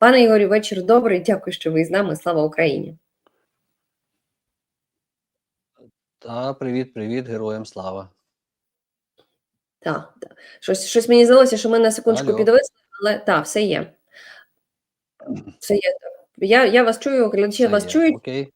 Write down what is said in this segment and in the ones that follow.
Пане Ігорю, вечір добрий. Дякую, що ви з нами. Слава Україні. Та, привіт, привіт, героям слава. Так, так. Щось, щось мені здалося, що ми на секундочку підвисли, але так, все є. Все є. Я, я вас чую, глядачі вас є. чують. Окей.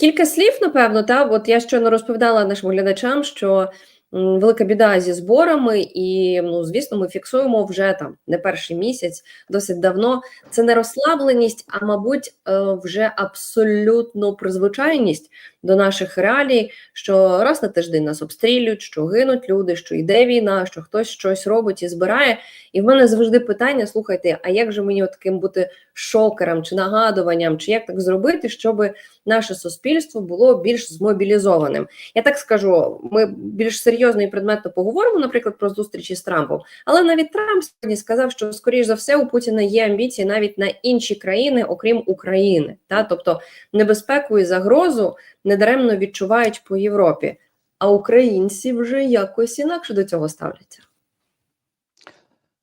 Кілька слів, напевно, та от я щойно розповідала нашим глядачам, що велика біда зі зборами, і ну, звісно, ми фіксуємо вже там не перший місяць, досить давно. Це не розслабленість, а мабуть, е, вже абсолютно призвичайність до наших реалій, що раз на тиждень нас обстрілюють, що гинуть люди, що йде війна, що хтось щось робить і збирає. І в мене завжди питання: слухайте, а як же мені таким бути шокером чи нагадуванням, чи як так зробити, щоб наше суспільство було більш змобілізованим. Я так скажу, ми більш серйозно і предметно поговоримо, наприклад, про зустрічі з Трампом. Але навіть Трамп сьогодні сказав, що скоріш за все у Путіна є амбіції навіть на інші країни, окрім України. Та тобто небезпеку і загрозу недаремно відчувають по Європі. А українці вже якось інакше до цього ставляться.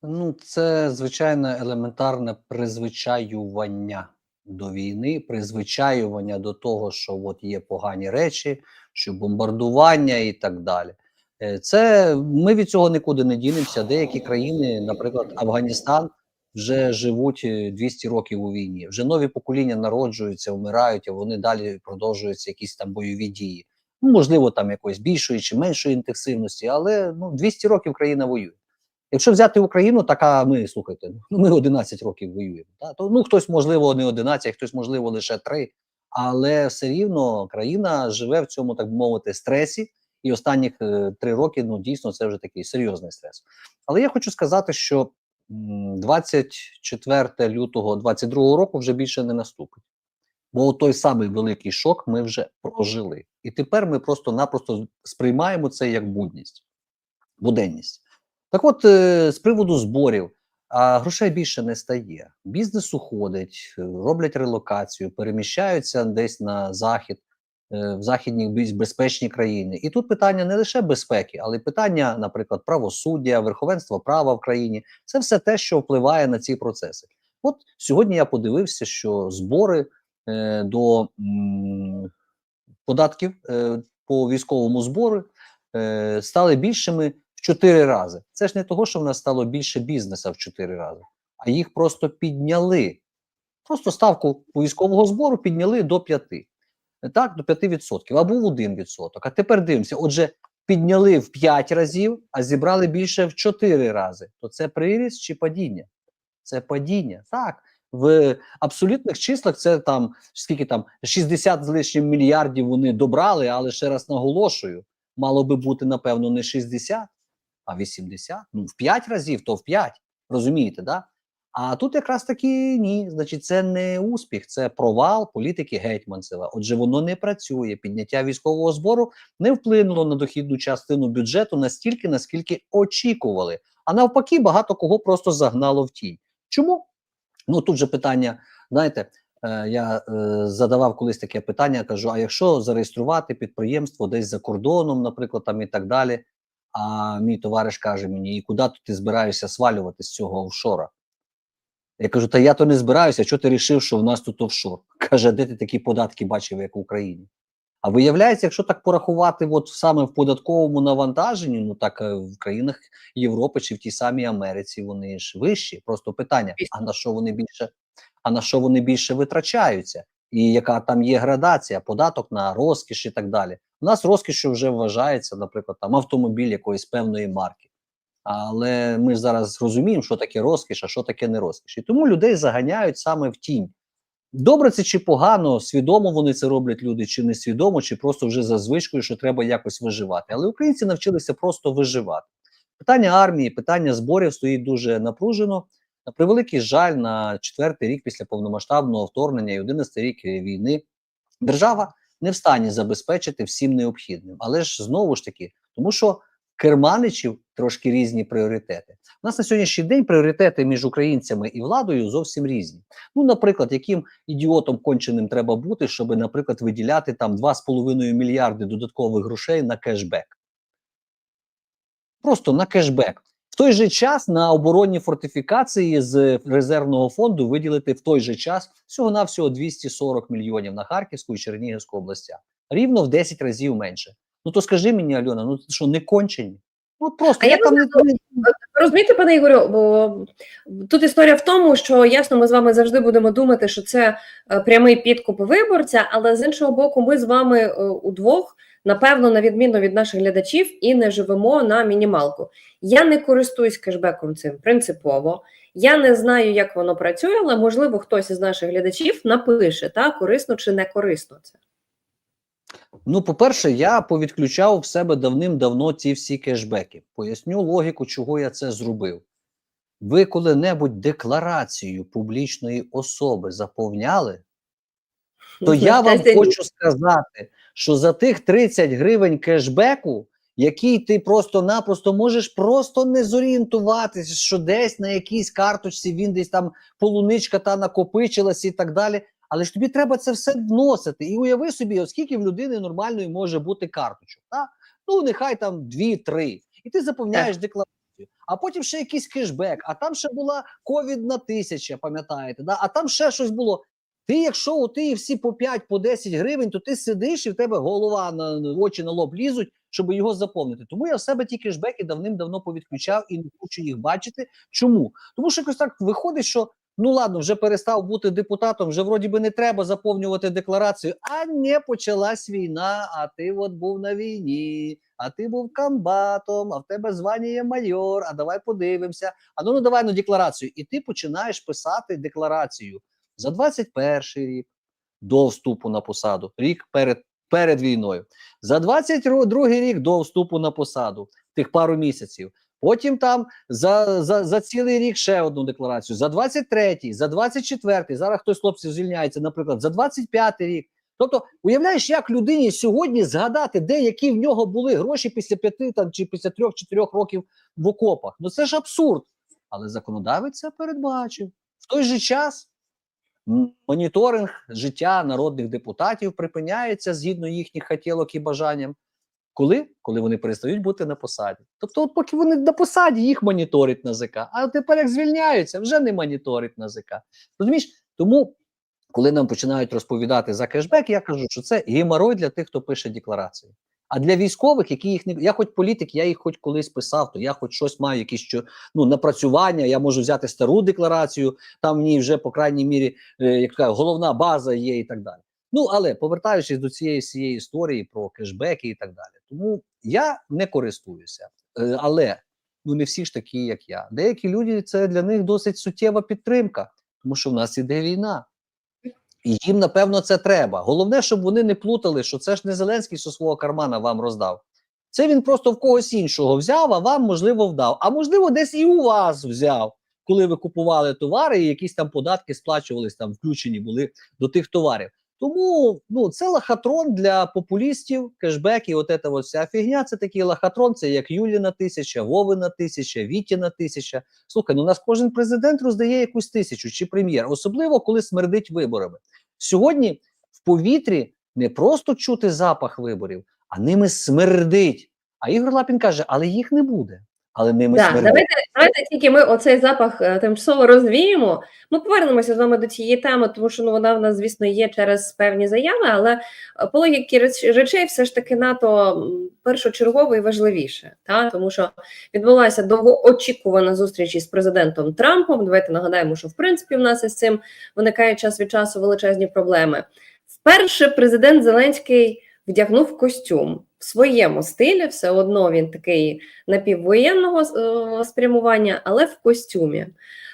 Ну, це звичайне елементарне призвичаювання до війни, призвичаювання до того, що от є погані речі, що бомбардування і так далі. Е, Це ми від цього нікуди не дінемося. Деякі країни, наприклад, Афганістан, вже живуть е, 200 років у війні. Вже нові покоління народжуються, вмирають, а вони далі продовжуються якісь там бойові дії. Ну, можливо, там якоїсь більшої чи меншої інтенсивності, але ну 200 років країна воює. Якщо взяти Україну, така ми слухайте, ну ми 11 років воюємо. Та? То ну хтось, можливо, не 11, хтось, можливо, лише 3, але все рівно країна живе в цьому, так би мовити, стресі. І останніх е, три роки ну дійсно це вже такий серйозний стрес. Але я хочу сказати, що 24 лютого 22 року вже більше не наступить. Бо той самий великий шок ми вже прожили. І тепер ми просто-напросто сприймаємо це як будність, буденність. Так от, е, з приводу зборів, а грошей більше не стає. Бізнес уходить, роблять релокацію, переміщаються десь на захід, в західні безпечні країни. І тут питання не лише безпеки, але й питання, наприклад, правосуддя, верховенства права в країні. Це все те, що впливає на ці процеси. От сьогодні я подивився, що збори е, до м, податків е, по військовому збору е, стали більшими в 4 рази. Це ж не того, що в нас стало більше бізнесу в 4 рази, а їх просто підняли. Просто ставку військового збору підняли до 5. Так, до 5%, або в 1%. А тепер дивимося, отже, підняли в 5 разів, а зібрали більше в 4 рази. То це приріст чи падіння? Це падіння. Так. В абсолютних числах це там скільки там 60 з лишнім мільярдів вони добрали, але ще раз наголошую, мало би бути, напевно, не 60, а 80. Ну, в 5 разів, то в 5. Розумієте, да? А тут якраз таки ні. Значить, це не успіх, це провал політики Гетьманцева. Отже, воно не працює. Підняття військового збору не вплинуло на дохідну частину бюджету настільки, наскільки очікували. А навпаки, багато кого просто загнало в тінь. Чому? Ну тут же питання, знаєте, е, я е, задавав колись таке питання, кажу: а якщо зареєструвати підприємство десь за кордоном, наприклад, там і так далі. А мій товариш каже мені: і куди ти збираєшся свалювати з цього офшора? Я кажу, та я то не збираюся, що ти вирішив, що в нас тут офшор? Каже, де ти такі податки бачив, як в Україні? А виявляється, якщо так порахувати, от саме в податковому навантаженні, ну так е, в країнах Європи чи в тій самій Америці вони ж вищі. Просто питання: а на що вони більше, а на що вони більше витрачаються? І яка там є градація, податок на розкіш і так далі. У нас розкішю вже вважається, наприклад, там автомобіль якоїсь певної марки. Але ми зараз розуміємо, що таке розкіш, а що таке не розкіш. І тому людей заганяють саме в тінь. Добре це чи погано, свідомо вони це роблять люди, чи не свідомо, чи просто вже за звичкою, що треба якось виживати. Але українці навчилися просто виживати. Питання армії, питання зборів стоїть дуже напружено. На превеликий жаль, на четвертий рік після повномасштабного вторгнення і 11 рік війни держава не в стані забезпечити всім необхідним. Але ж знову ж таки, тому що керманичів трошки різні пріоритети. У нас на сьогоднішній день пріоритети між українцями і владою зовсім різні. Ну, наприклад, яким ідіотом конченим треба бути, щоб, наприклад, виділяти там 2,5 мільярди додаткових грошей на кешбек. Просто на кешбек. В той же час на оборонні фортифікації з резервного фонду виділити в той же час всього навсього 240 мільйонів на Харківську і Чернігівську областях. Рівно в 10 разів менше. Ну то скажи мені, Альона, ну що не кончені? Ну просто А я, там не, не Розумієте, пане Ігорю, бо тут історія в тому, що ясно, ми з вами завжди будемо думати, що це е, прямий підкуп виборця, але з іншого боку, ми з вами е, удвох, напевно, на відміну від наших глядачів, і не живемо на мінімалку. Я не користуюсь кешбеком цим принципово. Я не знаю, як воно працює, але можливо хтось із наших глядачів напише, та корисно чи не корисно це. Ну, по-перше, я повідключав в себе давним-давно ці всі кешбеки. Поясню логіку, чого я це зробив. Ви коли-небудь декларацію публічної особи заповняли, то я вам хочу сказати, що за тих 30 гривень кешбеку, який ти просто-напросто можеш просто не зорієнтуватися, що десь на якійсь карточці він десь там полуничка та накопичилась і так далі. Але ж тобі треба це все вносити. І уяви собі, оскільки в людини нормальної може бути карточок. Так? Ну, нехай там 2-3. І ти заповняєш декларацію. А потім ще якийсь кешбек, а там ще була ковідна тисяча, пам'ятаєте, да? а там ще щось було. Ти, якщо у ти всі по 5, по 10 гривень, то ти сидиш і в тебе голова на на- очі на лоб лізуть, щоб його заповнити. Тому я в себе ті кешбеки давним-давно повідключав і не хочу їх бачити. Чому? Тому що якось так виходить, що ну ладно, вже перестав бути депутатом, вже вроді би не треба заповнювати декларацію. А не почалась війна, а ти от був на війні, а ти був комбатом, а в тебе звання є майор. А давай подивимося. А ну, ну давай ну декларацію. І ти починаєш писати декларацію за 21 рік до вступу на посаду, рік перед, перед війною, за 22 рік до вступу на посаду, тих пару місяців. Потім там за, за, за цілий рік ще одну декларацію, за 23-й, за 24-й, зараз хтось хлопців звільняється, наприклад, за 25-й рік. Тобто, уявляєш, як людині сьогодні згадати, де які в нього були гроші після п'яти там чи після трьох-чотирьох років в окопах. Ну це ж абсурд. Але законодавець це передбачив. В той же час моніторинг життя народних депутатів припиняється згідно їхніх хотілок і бажанням. Коли? Коли вони перестають бути на посаді. Тобто, от поки вони на посаді, їх моніторить НАЗК, а тепер як звільняються, вже не моніторить НАЗК. Розумієш? Тому, коли нам починають розповідати за кешбек, я кажу, що це геморой для тих, хто пише декларації. А для військових, які їх не я, хоч політик, я їх хоч колись писав, то я хоч щось маю, якісь що ну напрацювання. Я можу взяти стару декларацію, там в ній вже по крайній мірі е, яка головна база є і так далі. Ну але повертаючись до цієї всієї історії про кешбеки і так далі, тому я не користуюся, Е, але ну не всі ж такі, як я. Деякі люди це для них досить суттєва підтримка, тому що в нас іде війна. І їм, напевно, це треба. Головне, щоб вони не плутали, що це ж не Зеленський зі свого кармана вам роздав. Це він просто в когось іншого взяв, а вам, можливо, вдав. А можливо, десь і у вас взяв, коли ви купували товари, і якісь там податки сплачувались, там включені були до тих товарів. Тому ну, це лохотрон для популістів, кешбеки, от ця от вся фігня. Це такий лохотрон, це як Юліна тисяча, Вовина тисяча, Вітіна тисяча. Слухай, ну у нас кожен президент роздає якусь тисячу чи прем'єр, особливо коли смердить виборами. Сьогодні в повітрі не просто чути запах виборів, а ними смердить. А Ігор Лапін каже, але їх не буде. Але ними Да, смердить. давайте, давайте тільки ми оцей запах е, тимчасово розвіємо. Ми повернемося з вами до цієї теми, тому що ну вона в нас, звісно, є через певні заяви, але е, по логіки речей все ж таки НАТО першочергово і важливіше. Та? Тому що відбулася довгоочікувана зустріч із президентом Трампом. Давайте нагадаємо, що в принципі в нас із цим виникає час від часу величезні проблеми. Вперше президент Зеленський вдягнув костюм в своєму стилі, все одно він такий напіввоєнного е, спрямування, але в костюмі.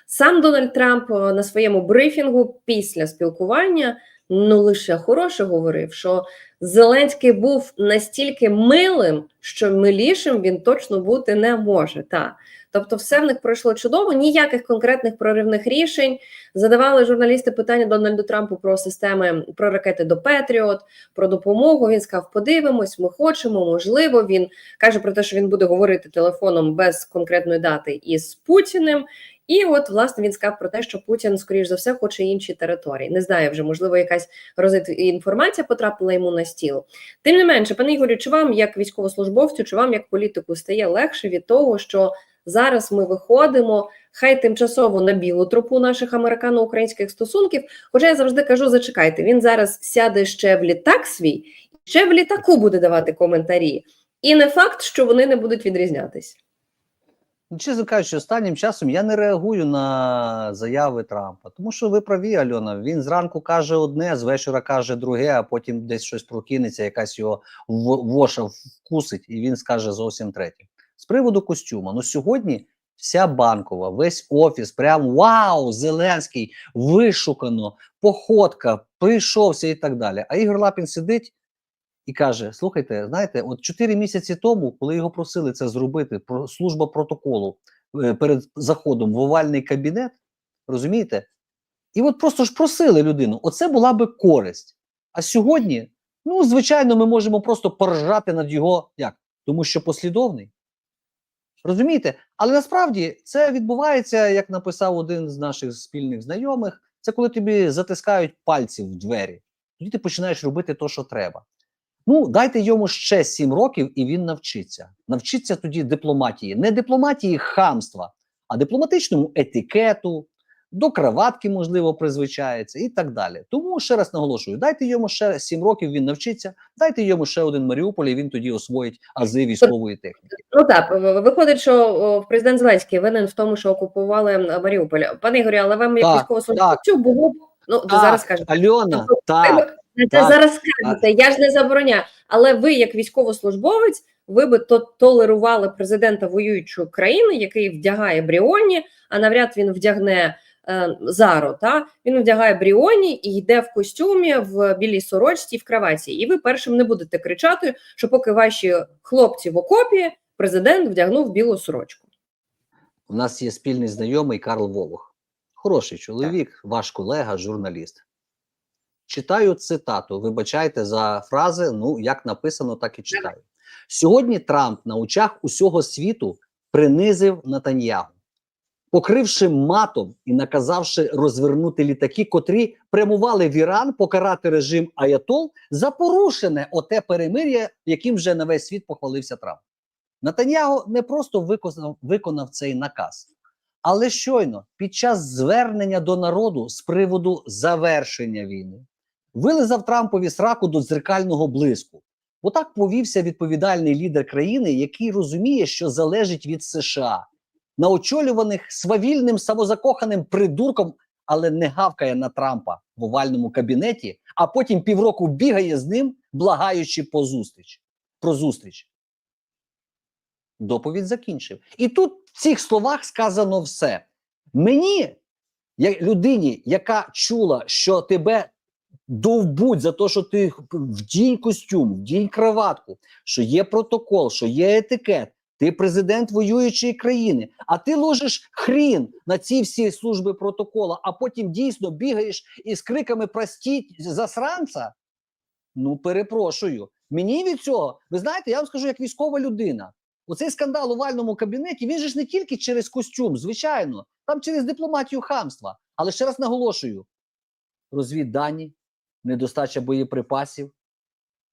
Сам Дональд Трамп е, на своєму брифінгу після спілкування ну лише хороше говорив, що Зеленський був настільки милим, що милішим він точно бути не може. Та. Тобто, все в них пройшло чудово, ніяких конкретних проривних рішень. Задавали журналісти питання Дональду Трампу про системи про ракети до Петріот, про допомогу. Він сказав: подивимось, ми хочемо, можливо. Він каже про те, що він буде говорити телефоном без конкретної дати із Путіним. І от власне він сказав про те, що Путін, скоріш за все, хоче інші території. Не знаю, вже можливо, якась розвит інформація потрапила йому на стіл. Тим не менше, пане Ігорю, чи вам як військовослужбовцю, чи вам як політику стає легше від того, що Зараз ми виходимо, хай тимчасово на білу тропу наших американо-українських стосунків. Хоча я завжди кажу: зачекайте, він зараз сяде ще в літак свій, ще в літаку буде давати коментарі. І не факт, що вони не будуть відрізнятись. Ну, чесно кажучи, останнім часом я не реагую на заяви Трампа. Тому що ви праві, Альона. Він зранку каже одне, з вечора каже друге, а потім десь щось прокинеться, якась його воша вкусить, і він скаже зовсім третє. З приводу костюма. Ну сьогодні вся банкова, весь офіс, прям вау! Зеленський, вишукано, походка, прийшовся і так далі. А Ігор Лапін сидить і каже: Слухайте, знаєте, от чотири місяці тому, коли його просили це зробити, служба протоколу е, перед заходом в овальний кабінет, розумієте? І от просто ж просили людину, оце була би користь. А сьогодні, ну, звичайно, ми можемо просто поржати над його як? Тому що послідовний. Розумієте? Але насправді це відбувається, як написав один з наших спільних знайомих, це коли тобі затискають пальці в двері. Тоді ти починаєш робити те, що треба. Ну, дайте йому ще сім років, і він навчиться. Навчиться тоді дипломатії. Не дипломатії хамства, а дипломатичному етикету, до краватки, можливо, призвичається і так далі. Тому ще раз наголошую: дайте йому ще сім років, він навчиться, дайте йому ще один Маріуполь, і він тоді освоїть ази військової техніки. Ну так, виходить, що президент Зеленський винен в тому, що окупували Маріуполь. Пане Ігорі, але вам як військовослужбовцю було ну Так, зараз скажете. Альона, Тобто, так. Це так, зараз скажете, я ж не забороняю. Але ви, як військовослужбовець, ви би то толерували президента воюючої країни, який вдягає Бріоні, а навряд він вдягне Заро. Та він вдягає Бріоні і йде в костюмі в білій сорочці в краваті. І ви першим не будете кричати, що поки ваші хлопці в окопі, президент вдягнув білу сорочку. У нас є спільний знайомий Карл Волох. Хороший чоловік, ваш колега, журналіст. Читаю цитату. Вибачайте за фрази. Ну, як написано, так і читаю. Сьогодні Трамп на очах усього світу принизив Натаньягу, покривши матом і наказавши розвернути літаки, котрі прямували в Іран покарати режим Аятол за порушене оте перемир'я, яким вже на весь світ похвалився Трамп. Натаньяго не просто виконав, виконав цей наказ, але щойно під час звернення до народу з приводу завершення війни вилизав Трампові сраку до дзеркального блиску. Отак повівся відповідальний лідер країни, який розуміє, що залежить від США, на очолюваних свавільним самозакоханим придурком, але не гавкає на Трампа в овальному кабінеті, а потім півроку бігає з ним, благаючи по зустріч, про зустріч. Доповідь закінчив. І тут в цих словах сказано все. Мені, як людині, яка чула, що тебе довбуть за те, що ти вдінь костюм, вдінь краватку, що є протокол, що є етикет, ти президент воюючої країни, а ти ложиш хрін на ці всі служби протокола, а потім дійсно бігаєш із криками простіть засранця. Ну, перепрошую. Мені від цього, ви знаєте, я вам скажу, як військова людина. Оцей скандал у вальному кабінеті, він же ж не тільки через костюм, звичайно, там через дипломатію хамства. Але ще раз наголошую: розвіддані, недостача боєприпасів,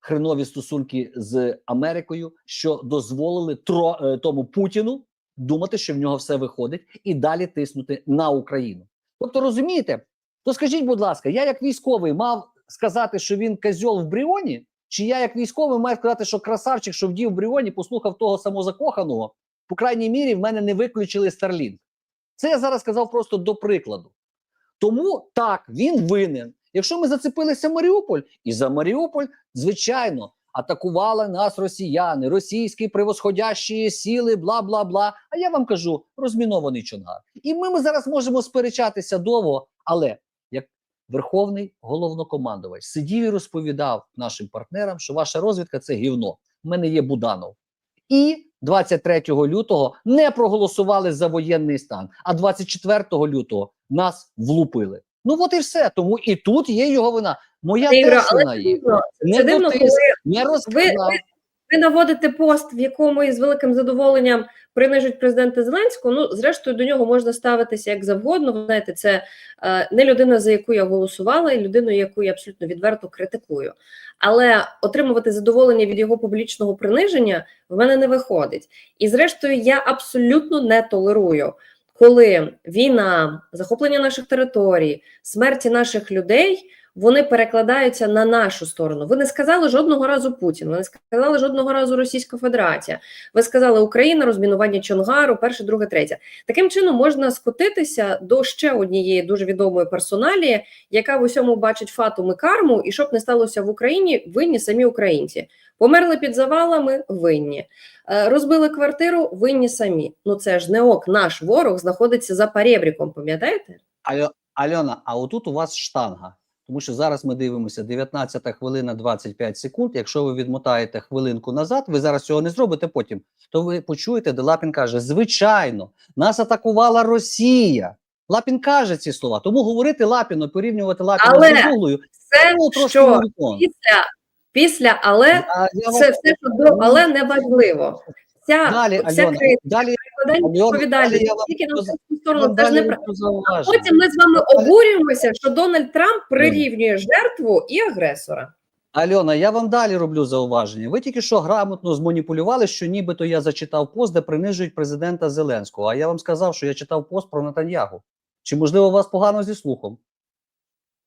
хренові стосунки з Америкою, що дозволили тро, е, тому Путіну думати, що в нього все виходить, і далі тиснути на Україну. Тобто, розумієте, то скажіть, будь ласка, я як військовий мав сказати, що він козьол в Бріоні, чи я як військовий маю сказати, що красавчик, що вдів в Бріоні, послухав того самозакоханого, по крайній мірі в мене не виключили Starlink. Це я зараз сказав просто до прикладу. Тому так, він винен. Якщо ми зацепилися Маріуполь, і за Маріуполь, звичайно, атакували нас росіяни, російські превосходящі сили, бла бла бла. А я вам кажу, розмінований чонгар. І ми, ми зараз можемо сперечатися довго, але як верховний головнокомандувач сидів і розповідав нашим партнерам, що ваша розвідка це гівно. У мене є Буданов. І 23 лютого не проголосували за воєнний стан, а 24 лютого нас влупили. Ну от і все. Тому і тут є його вина. Моя теж вина є. Не це дивно, коли не розказав. ви- ви наводите пост, в якому із великим задоволенням принижуть президента Зеленського. Ну, зрештою, до нього можна ставитися як завгодно. Ви знаєте, це е, не людина, за яку я голосувала, і людина, яку я абсолютно відверто критикую. Але отримувати задоволення від його публічного приниження в мене не виходить. І зрештою, я абсолютно не толерую, коли війна, захоплення наших територій, смерті наших людей. Вони перекладаються на нашу сторону. Ви не сказали жодного разу Путін, ви не сказали жодного разу Російська Федерація. Ви сказали Україна, розмінування Чонгару, перше, друге, третє. Таким чином можна скотитися до ще однієї дуже відомої персоналії, яка в усьому бачить фатум і карму, і щоб не сталося в Україні, винні самі українці. Померли під завалами, винні. Е, Розбили квартиру, винні самі. Ну це ж не ок, наш ворог знаходиться за перебріком, пам'ятаєте? Альона, а отут у вас штанга. Тому що зараз ми дивимося 19 хвилина 25 секунд. Якщо ви відмотаєте хвилинку назад, ви зараз цього не зробите потім, то ви почуєте, де Лапін каже: звичайно, нас атакувала Росія. Лапін каже ці слова. Тому говорити Лапіну, порівнювати Лапіна Але з Гуглою, Це ну, трошки що після, після але А вам- це все, що до але не важливо. Ця, Далі, ця Альона, критика, далі, Альона, далі я тільки на сторону це ж не роблю. Потім ми з вами обурюємося, що Дональд Трамп прирівнює жертву і агресора. Альона, я вам далі роблю зауваження. Ви тільки що грамотно зманіпулювали, що нібито я зачитав пост, де принижують президента Зеленського. А я вам сказав, що я читав пост про Натаньягу. Чи можливо у вас погано зі слухом?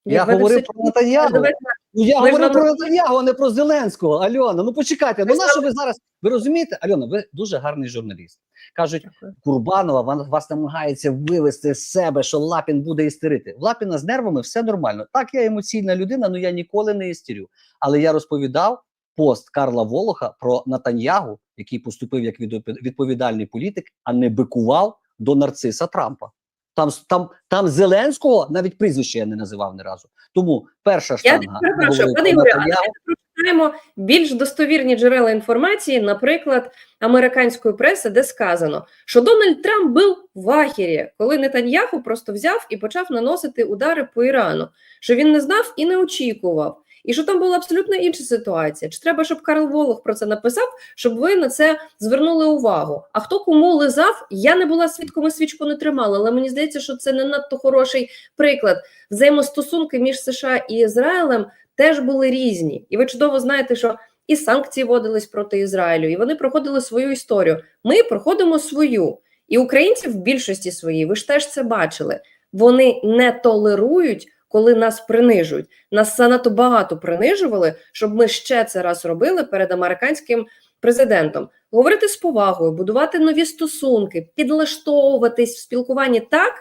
Я Ви говорив про? Натаньягу. Ну я Ми ж говорив про Натаньягу, а не про Зеленського. Альона, ну почекайте. Ну на що ви зараз? Ви розумієте? Альона, ви дуже гарний журналіст. Кажуть, Курбанова вон- вас намагається вивести з себе, що Лапін буде істерити. В Лапіна з нервами все нормально. Так, я емоційна людина, але я ніколи не істерю. Але я розповідав пост Карла Волоха про Натаньягу, який поступив як відповідальний політик, а не бикував до нарциса Трампа. Там, там, там Зеленського навіть прізвище я не називав ні разу. Тому перша Я штанга. перепрошую, пане про Ігорю, а Маємо більш достовірні джерела інформації, наприклад, американської преси, де сказано, що Дональд Трамп був в ахері, коли Нетаньяху просто взяв і почав наносити удари по Ірану, що він не знав і не очікував. І що там була абсолютно інша ситуація. Чи треба, щоб Карл Волох про це написав, щоб ви на це звернули увагу? А хто кому лизав? Я не була свідком і свічку не тримала, але мені здається, що це не надто хороший приклад. Взаємостосунки між США і Ізраїлем теж були різні. І ви чудово знаєте, що і санкції вводились проти Ізраїлю, і вони проходили свою історію. Ми проходимо свою. І українці в більшості своїй, ви ж теж це бачили. Вони не толерують, коли нас принижують. Нас занадто багато принижували, щоб ми ще це раз робили перед американським президентом. Говорити з повагою, будувати нові стосунки, підлаштовуватись в спілкуванні так,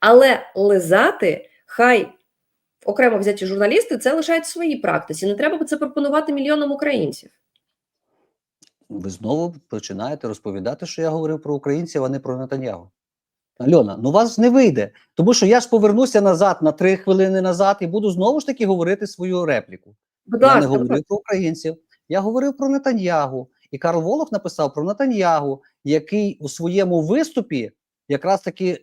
але лизати хай окремо взяті журналісти це лишають в своїй практиці. Не треба це пропонувати мільйонам українців. Ви знову починаєте розповідати, що я говорив про українців, а не про Натаньягу. Альона, ну вас не вийде. Тому що я ж повернуся назад на три хвилини назад і буду знову ж таки говорити свою репліку. Будь я не говорив про українців, я говорив про Натаньягу. І Карл Волох написав про Натаньягу, який у своєму виступі якраз таки е,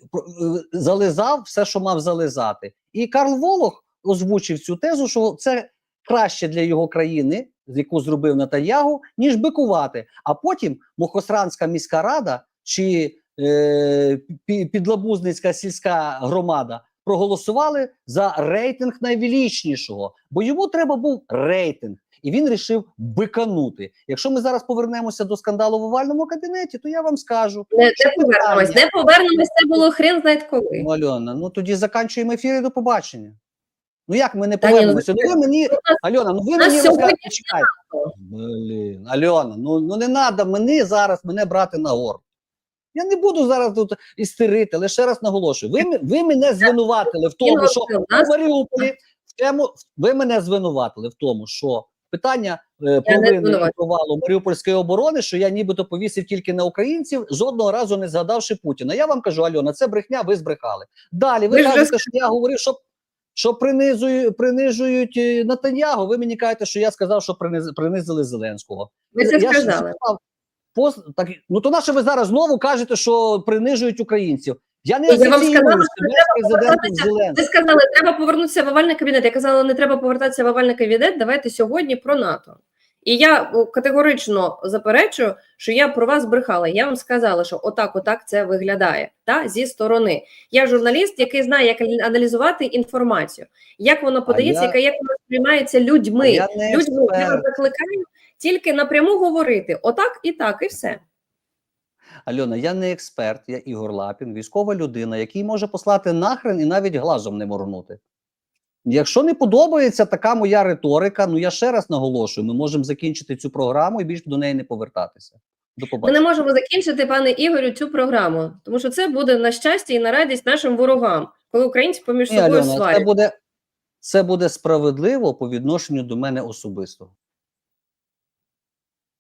зализав все, що мав зализати. І Карл Волох озвучив цю тезу, що це краще для його країни, яку зробив Натаньягу, ніж бикувати. А потім Мохосранська міська рада чи е, Підлабузницька сільська громада проголосували за рейтинг найвеличнішого, бо йому треба був рейтинг. І він рішив биканути. Якщо ми зараз повернемося до скандалу в овальному кабінеті, то я вам скажу. не, не повернемось. Не повернемось, це було хрен знає коли. Ну, Альона, ну тоді заканчуємо ефір і до побачення. Ну як ми не ну, повернемося? Ну ви мені, Альона, ну ви мені розкажете, чекайте. Блін, Альона, ну, ну не треба мені зараз мене брати на гор. Я не буду зараз тут істерити, лише раз наголошую. Ви, ви мене звинуватили в тому, що у Маріуполі в тему, ви мене звинуватили в тому, що питання е, провини провалу Маріупольської оборони, що я нібито повісив тільки на українців, жодного разу не згадавши Путіна. Я вам кажу, Альона, це брехня, ви збрехали. Далі ви, Ви кажете, що я говорив, що. Що принизують, принижують е, Натаньягу, ви мені кажете, що я сказав, що приниз, принизили Зеленського. Ви це Я сказали. сказав, пост, так, ну то наше ви зараз знову кажете, що принижують українців. Я не Я вам сказала, що треба Ви сказали, треба повернутися в овальний кабінет. Я казала, не треба повертатися в овальний кабінет. Давайте сьогодні про НАТО. І я категорично заперечую, що я про вас брехала. Я вам сказала, що отак, отак це виглядає та зі сторони. Я журналіст, який знає, як аналізувати інформацію, як воно подається, я- яка як воно сприймається людьми. Я Людьми я закликаю тільки напряму говорити отак і так, і все. Альона, я не експерт, я Ігор Лапін, військова людина, який може послати нахрен і навіть глазом не моргнути. Якщо не подобається така моя риторика, ну я ще раз наголошую, ми можемо закінчити цю програму і більше до неї не повертатися. До Ми не можемо закінчити, пане Ігорю, цю програму, тому що це буде на щастя і на радість нашим ворогам, коли українці поміж собою сварять. це буде, це буде справедливо по відношенню до мене особисто.